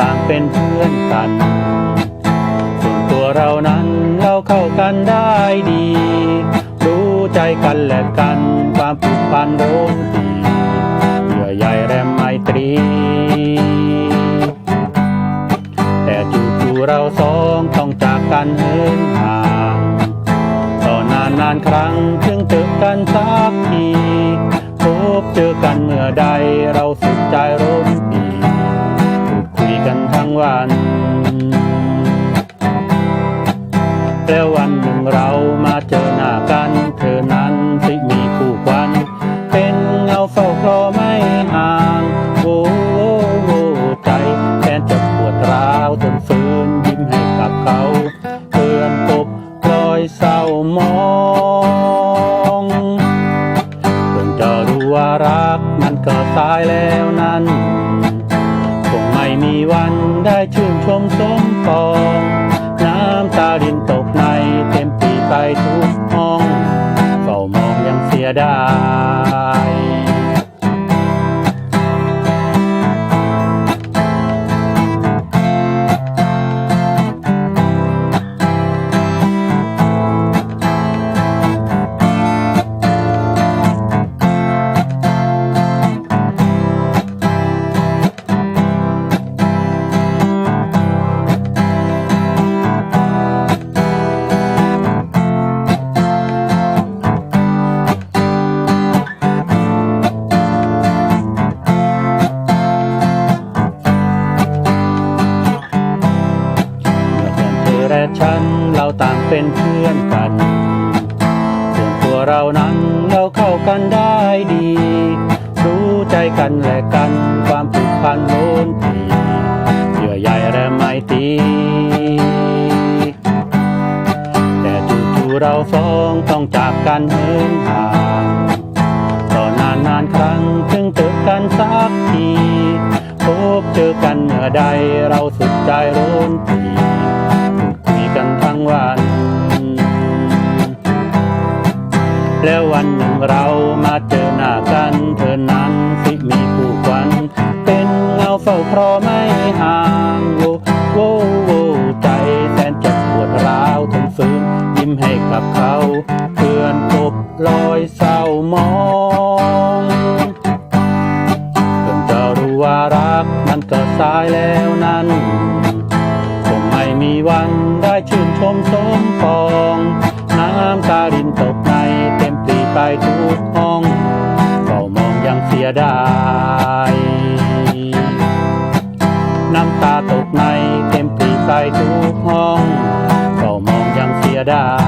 ต่างเป็นเพื่อนกัน ส่วนตัวเรานั้นเราเข้ากันได้ดี รู้ใจกันและกันความผูกพันโรมตีเยื่อใยแรมไมตรี แต่จู่ๆเราสองต้องจากกันเหินห่างต่อนานนานครั้งถึงเจอกันสักทีพบเจอกันเมื่อใดเราสุขใจร วัน แล้ววันหนึ่งเรามาเจอหน้ากัน เธอนั้นสิมีคู่ควัน เป็นเงาเฝ้าคลอไม่ห่างโอ้โอ้ใจแทนจะปวดร้าวจนฟื้นยิ้มให้กับเขาเตือนตบรอยเศร้ามองเพิ่งจะรู้ว่ารักมันก็ตายแล้วนั้น วันได้ชื่นชมสมปองน้ำตาลินตกในเต็มปีไปทุกห้องเฝ้ามองยังเสียดาย ฉันเราต่างเป็นเพื่อนกันส่วนตัวเรานั้นเราเข้ากันได้ดี รู้ใจกันและกันความผูกพันโล้นทีเยื่อใยและไมตรีแต่จู่ๆเราสองต้องจากกันเหินห่างต่อนานนานครั้งถึงเจอกันสักทีพบเจอกันเมื่อใดเราสุดใจร้นที วัน แล้ววันหนึ่งเรามาเจอหน้ากัน เธอนั้นสิมีคู่ควัน เป็นเงาเฝ้าครอไม่ห่างโว้โว้โว้ใจแสนจะปวดร้าวทนฟื้นยิ้มให้กับเขาเพื่อนกบรอยเศร้ามองเพิ่งจะรู้ว่ารักมันก็สายแล้วนั้นคงไม่มีวัน สมสมปอง น้ำตารินตกในเต็มปีไปทุกห้องเฝ้ามองยังเสียดายน้ำตาตกในเต็มปีไปทุกห้องเฝ้ามองยังเสียดาย